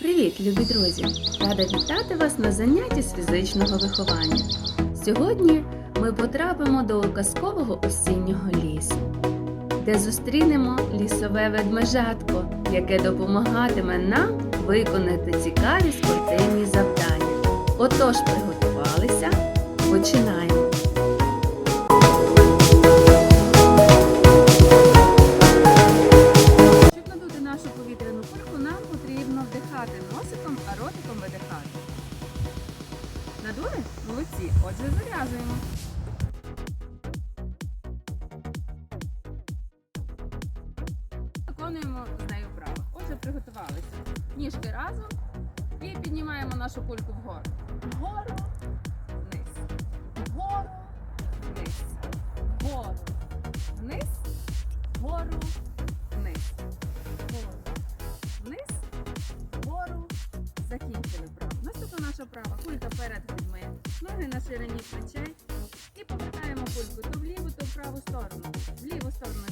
Привіт, любі друзі! Рада вітати вас на занятті з фізичного виховання. Сьогодні ми потрапимо до казкового осіннього лісу, де зустрінемо лісове ведмежатко, яке допомагатиме нам виконати цікаві спортивні завдання. Отож, приготувалися, починаємо! Надули? Молодці. Отже, зав'язуємо. Виконуємо з нею вправо. Отже, приготувалися. Ніжки разом і піднімаємо нашу кульку вгору. Вгору, вниз. Вгору, вниз. Вгору, вниз. Вгору, вниз. Вгору, вниз. Вгору. Вправо. Наша права. Кулька перед грудьми. Ноги на ширині плечей. І повертаємо кульку то вліву, то в праву сторону. В ліву сторону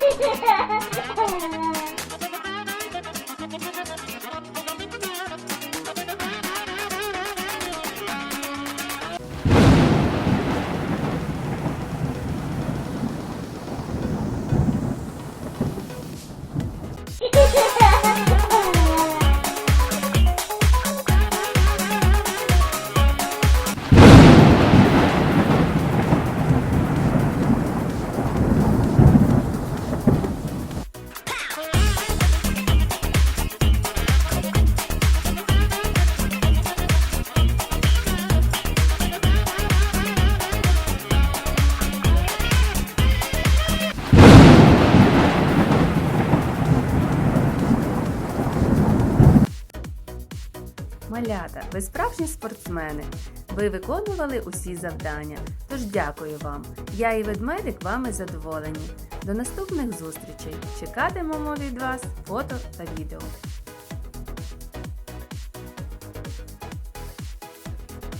yeah. Малята, ви справжні спортсмени. Ви виконували усі завдання. Тож дякую вам. Я і ведмедик вами задоволені. До наступних зустрічей. Чекатимемо від вас фото та відео.